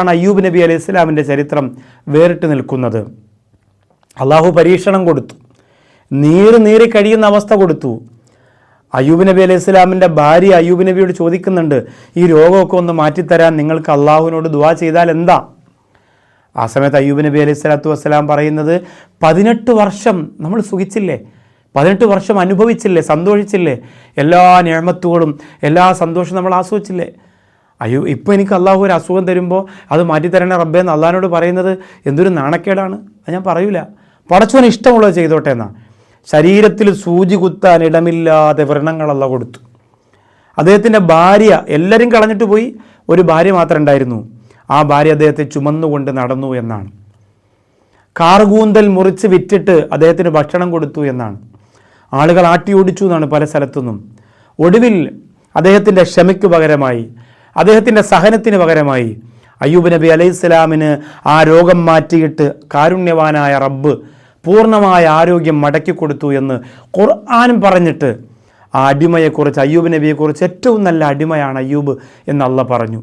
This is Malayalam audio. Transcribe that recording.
ആണ് അയ്യൂബ് നബി അലൈഹി ഇസ്ലാമിന്റെ ചരിത്രം വേറിട്ട് നിൽക്കുന്നത്. അള്ളാഹു പരീക്ഷണം കൊടുത്തു. നീര് നീറി കഴിയുന്ന അവസ്ഥ കൊടുത്തു. അയ്യൂബ് നബി അലൈഹി ഇസ്ലാമിന്റെ ഭാര്യ അയ്യൂബ് നബിയോട് ചോദിക്കുന്നുണ്ട് ഈ രോഗമൊക്കെ ഒന്ന് മാറ്റിത്തരാൻ നിങ്ങൾക്ക് അള്ളാഹുവിനോട് ദുവാ ചെയ്താൽ എന്താ? ആ സമയത്ത് അയ്യൂബ് നബി അലൈഹി സ്വലാത്തു വസ്സലാം പറയുന്നത് പതിനെട്ട് വർഷം നമ്മൾ സുഖിച്ചില്ലേ? പതിനെട്ട് വർഷം അനുഭവിച്ചില്ലേ? സന്തോഷിച്ചില്ലേ? എല്ലാ ഞാമത്തുകളും എല്ലാ സന്തോഷവും നമ്മൾ ആസ്വദിച്ചില്ലേ? അയ്യോ ഇപ്പോൾ എനിക്ക് അള്ളാഹു ഒരു അസുഖം തരുമ്പോൾ അത് മാറ്റിത്തരണേ റബ്ബേ എന്ന് അള്ളാഹിനോട് പറയുന്നത് എന്തൊരു നാണക്കേടാണ്. അത് ഞാൻ പറയൂല. പടച്ചവന് ഇഷ്ടമുള്ളത് ചെയ്തോട്ടെ എന്നാ. ശരീരത്തിൽ സൂചി കുത്താൻ ഇടമില്ലാതെ വ്രണങ്ങളല്ല കൊടുത്തു. അദ്ദേഹത്തിന്റെ ഭാര്യ എല്ലാവരും കളഞ്ഞിട്ട് പോയി. ഒരു ഭാര്യ മാത്രം ഉണ്ടായിരുന്നു. ആ ഭാര്യ അദ്ദേഹത്തെ ചുമന്നുകൊണ്ട് നടന്നു എന്നാണ്. കാർകൂന്തൽ മുറിച്ച് വിറ്റിട്ട് അദ്ദേഹത്തിന് ഭക്ഷണം കൊടുത്തു എന്നാണ്. ആളുകൾ ആട്ടി ഓടിച്ചു എന്നാണ് പല സ്ഥലത്തുനിന്നും. ഒടുവിൽ അദ്ദേഹത്തിന്റെ ക്ഷമയ്ക്ക് പകരമായി അദ്ദേഹത്തിന്റെ സഹനത്തിന് പകരമായി അയ്യൂബ് നബി അലൈഹി സ്വലാമിന് ആ രോഗം മാറ്റിയിട്ട് കാരുണ്യവാനായ റബ്ബ് പൂർണമായ ആരോഗ്യം മടക്കി കൊടുത്തു എന്ന് ഖുർആാനും പറഞ്ഞിട്ട് ആ അടിമയെക്കുറിച്ച് അയ്യൂബ് നബിയെക്കുറിച്ച് ഏറ്റവും നല്ല അടിമയാണ് അയ്യൂബ് എന്ന് അള്ള പറഞ്ഞു.